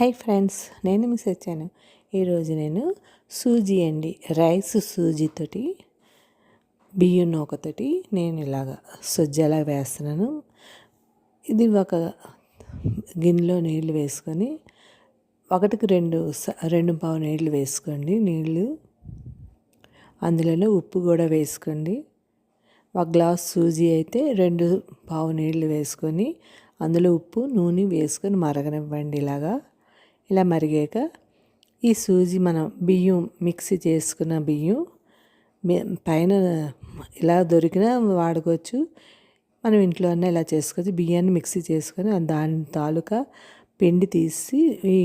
Hi friends నేను miss వచ్చాను ఈరోజు నేను సూజీ అండి రైస్ సూజీతోటి బియ్యం నూకతోటి నేను ఇలాగా సొజ్జలా వేస్తున్నాను. ఇది ఒక గిన్నెలో నీళ్ళు వేసుకొని ఒకటికి రెండు రెండు పావు నీళ్ళు వేసుకోండి. నీళ్ళు అందులోనే ఉప్పు కూడా వేసుకోండి. ఒక గ్లాస్ సూజీ అయితే రెండు పావు నీళ్ళు వేసుకొని అందులో ఉప్పు నూనె వేసుకొని మరగనివ్వండి ఇలాగా. ఇలా మరిగాక ఈ సూజీ మనం బియ్యం మిక్సీ చేసుకున్న బియ్యం పైన ఇలా దొరికినా వాడుకోవచ్చు. మనం ఇంట్లోనే ఇలా చేసుకోవచ్చు బియ్యాన్ని మిక్సీ చేసుకొని దాని తాలూకా పిండి తీసి ఈ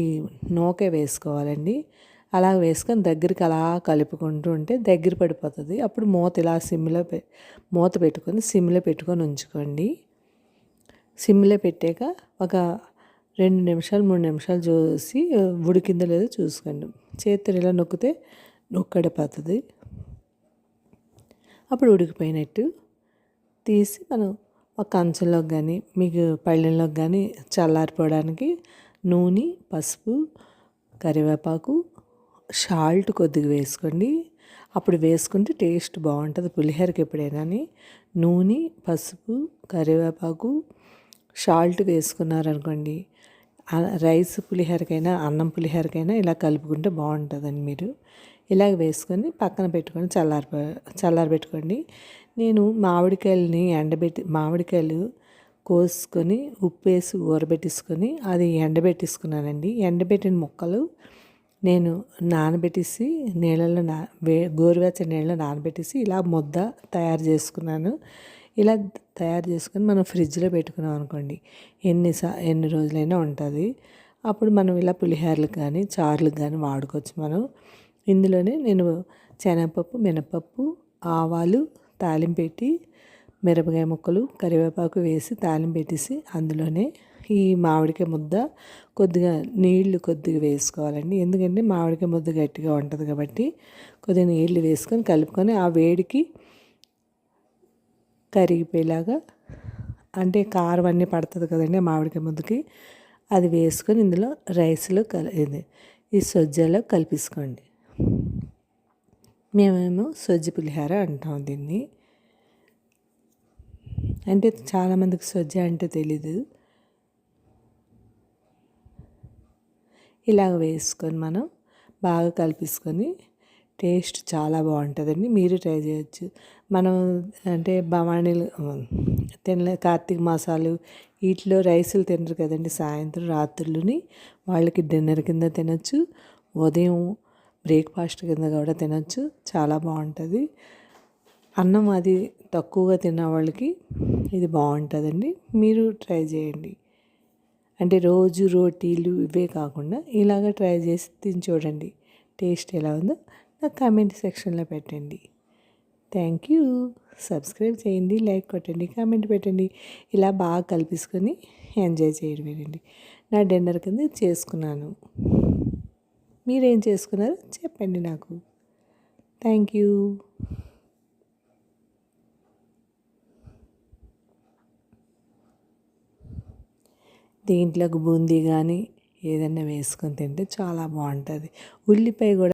నూక వేసుకోవాలండి. అలా వేసుకొని దగ్గరికి అలా కలుపుకుంటూ ఉంటే దగ్గర పడిపోతుంది. అప్పుడు మూత ఇలా సిమ్లో పె మూత పెట్టుకొని సిమ్లో పెట్టుకొని ఉంచుకోండి. సిమ్లో పెట్టాక ఒక రెండు నిమిషాలు మూడు నిమిషాలు చూసి ఉడికిందో లేదో చూసుకోండి. చేతితో ఇలా నొక్కితే నొక్కడిపోతుంది అప్పుడు ఉడికిపోయినట్టు తీసి మనం ఒక కంచంలోకి కానీ మీకు పళ్ళెంలోకి కానీ చల్లారిపోవడానికి నూనె పసుపు కరివేపాకు సాల్ట్ కొద్దిగా వేసుకోండి. అప్పుడు వేసుకుంటే టేస్ట్ బాగుంటుంది. పులిహోరకి ఎప్పుడైనా నూనె పసుపు కరివేపాకు సాల్ట్ వేసుకున్నారనుకోండి రైస్ పులిహోరకైనా అన్నం పులిహోరకైనా ఇలా కలుపుకుంటే బాగుంటుందండి మీరు. ఇలాగ వేసుకొని పక్కన పెట్టుకొని చల్లారి చల్లారబెట్టుకోండి నేను మామిడికాయలని ఎండబెట్టి మామిడికాయలు కోసుకొని ఉప్పు వేసి ఊరబెట్టేసుకొని అది ఎండబెట్టేసుకున్నానండి. ఎండబెట్టిన ముక్కలు నేను నానబెట్టేసి నీళ్ళలో నా వే గోరువెచ్చని నీళ్ళలో నానబెట్టేసి ఇలా ముద్ద తయారు చేసుకున్నాను. ఇలా తయారు చేసుకొని మనం ఫ్రిడ్జ్లో పెట్టుకున్నాం అనుకోండి ఎన్నిసా ఎన్ని రోజులైనా ఉంటుంది. అప్పుడు మనం ఇలా పులిహోరలకు కానీ చారులకు కానీ వాడుకోవచ్చు మనం. ఇందులోనే నేను శనగపప్పు మినపప్పు ఆవాలు తాలింపు పెట్టి మిరపకాయ ముక్కలు కరివేపాకు వేసి తాలింపు పెట్టేసి అందులోనే ఈ మామిడికాయ ముద్ద కొద్దిగా నీళ్ళు కొద్దిగా వేసుకోవాలండి. ఎందుకంటే మామిడికాయ ముద్ద గట్టిగా ఉంటుంది కాబట్టి కొద్దిగా నీళ్ళు వేసుకొని కలుపుకొని ఆ వేడికి కరిగిపోయేలాగా అంటే కారం అన్నీ పడుతుంది కదండి మామిడికాయ ముద్దకి అది వేసుకొని ఇందులో రైస్లో కలి ఈ సొజ్జలో కలిపేసుకోండి. మేమేమో సొజ్జి పులిహార అంటాం దీన్ని. అంటే చాలామందికి సొజ్జ అంటే తెలీదు. ఇలాగ వేసుకొని మనం బాగా కలిపేసుకొని టేస్ట్ చాలా బాగుంటుందండి. మీరు ట్రై చేయొచ్చు. మనం అంటే భవానీలు తినలే కార్తీక మాసాలు వీటిలో రైసులు తినరు కదండి. సాయంత్రం రాత్రులని వాళ్ళకి డిన్నర్ కింద తినచ్చు. ఉదయం బ్రేక్ఫాస్ట్ కింద కూడా తినచ్చు. చాలా బాగుంటుంది. అన్నం అది తక్కువగా తిన్న వాళ్ళకి ఇది బాగుంటుందండి. మీరు ట్రై చేయండి. అంటే రోజు రోటీలు ఇవే కాకుండా ఇలాగ ట్రై చేసి తిని చూడండి. టేస్ట్ ఎలా ఉందో. కామెంట్ సెక్షన్లో పెట్టండి. థ్యాంక్ యూ సబ్స్క్రైబ్ చేయండి లైక్ కొట్టండి కామెంట్ పెట్టండి. ఇలా బాగా కలిపించుకొని ఎంజాయ్ చేయడమేనండి నా డిన్నర్ కింద చేసుకున్నాను. మీరేం చేసుకున్నారో చెప్పండి నాకు. థ్యాంక్ యూ దీంట్లోకి బూందీ కానీ ఏదైనా వేసుకొని తింటే చాలా బాగుంటుంది. ఉల్లిపాయ కూడా